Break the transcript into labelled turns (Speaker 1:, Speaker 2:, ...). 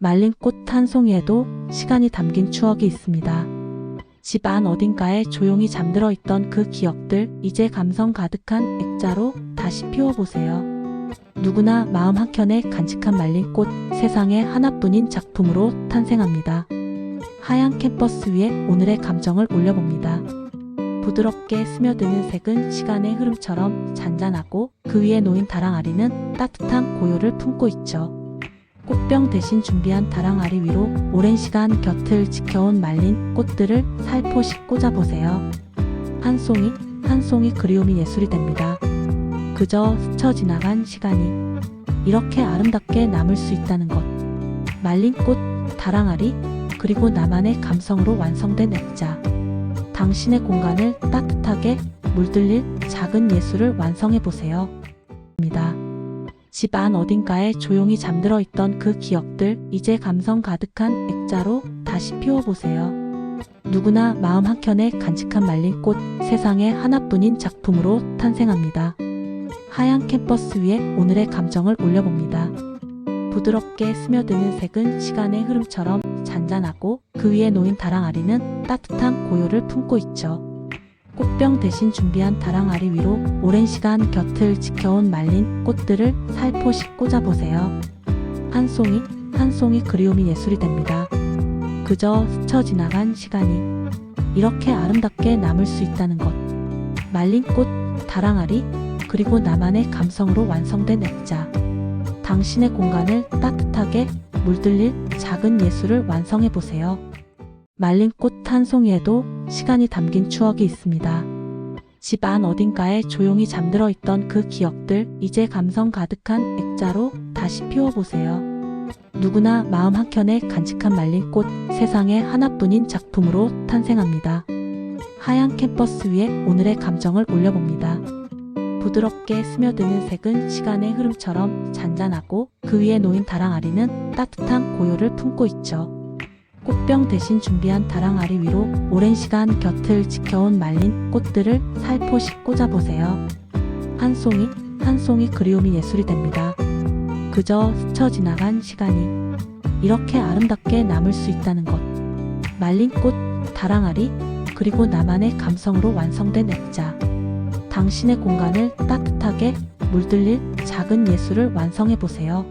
Speaker 1: 말린 꽃 한 송이에도 시간이 담긴 추억이 있습니다. 집 안 어딘가에 조용히 잠들어 있던 그 기억들, 이제 감성 가득한 액자로 다시 피워보세요. 누구나 마음 한켠에 간직한 말린 꽃, 세상에 하나뿐인 작품으로 탄생합니다. 하얀 캔버스 위에 오늘의 감정을 올려봅니다. 부드럽게 스며드는 색은 시간의 흐름처럼 잔잔하고 그 위에 놓인 다랑아리는 따뜻한 고요를 품고 있죠. 꽃병 대신 준비한 다랑아리 위로 오랜 시간 곁을 지켜온 말린 꽃들을 살포시 꽂아보세요. 한 송이, 한 송이 그리움이 예술이 됩니다. 그저 스쳐 지나간 시간이 이렇게 아름답게 남을 수 있다는 것. 말린 꽃, 다랑아리, 그리고 나만의 감성으로 완성된 액자. 당신의 공간을 따뜻하게 물들릴 작은 예술을 완성해 보세요. 입니다. 집 안 어딘가에 조용히 잠들어 있던 그 기억들, 이제 감성 가득한 액자로 다시 피워보세요. 누구나 마음 한켠에 간직한 말린 꽃, 세상에 하나뿐인 작품으로 탄생합니다. 하얀 캔버스 위에 오늘의 감정을 올려봅니다. 부드럽게 스며드는 색은 시간의 흐름처럼 잔잔하고 그 위에 놓인 다랑아리는 따뜻한 고요를 품고 있죠. 꽃병 대신 준비한 다랑 아리 위로 오랜 시간 곁을 지켜온 말린 꽃들을 살포시 꽂아보세요. 한 송이, 한 송이 그리움이 예술이 됩니다. 그저 스쳐 지나간 시간이 이렇게 아름답게 남을 수 있다는 것. 말린 꽃, 다랑아리, 그리고 나만의 감성으로 완성된 액자. 당신의 공간을 따뜻하게 물들릴 작은 예술을 완성해 보세요. 말린 꽃 한 송이에도 시간이 담긴 추억이 있습니다. 집 안 어딘가에 조용히 잠들어 있던 그 기억들, 이제 감성 가득한 액자로 다시 피워보세요. 누구나 마음 한켠에 간직한 말린 꽃, 세상에 하나뿐인 작품으로 탄생합니다. 하얀 캔버스 위에 오늘의 감정을 올려봅니다. 부드럽게 스며드는 색은 시간의 흐름처럼 잔잔하고 그 위에 놓인 다랑아리는 따뜻한 고요를 품고 있죠. 꽃병 대신 준비한 다랑아리 위로 오랜 시간 곁을 지켜온 말린 꽃들을 살포시 꽂아보세요. 한 송이, 한 송이 그리움이 예술이 됩니다. 그저 스쳐 지나간 시간이 이렇게 아름답게 남을 수 있다는 것. 말린 꽃, 다랑아리, 그리고 나만의 감성으로 완성된 액자. 당신의 공간을 따뜻하게 물들릴 작은 예술을 완성해 보세요.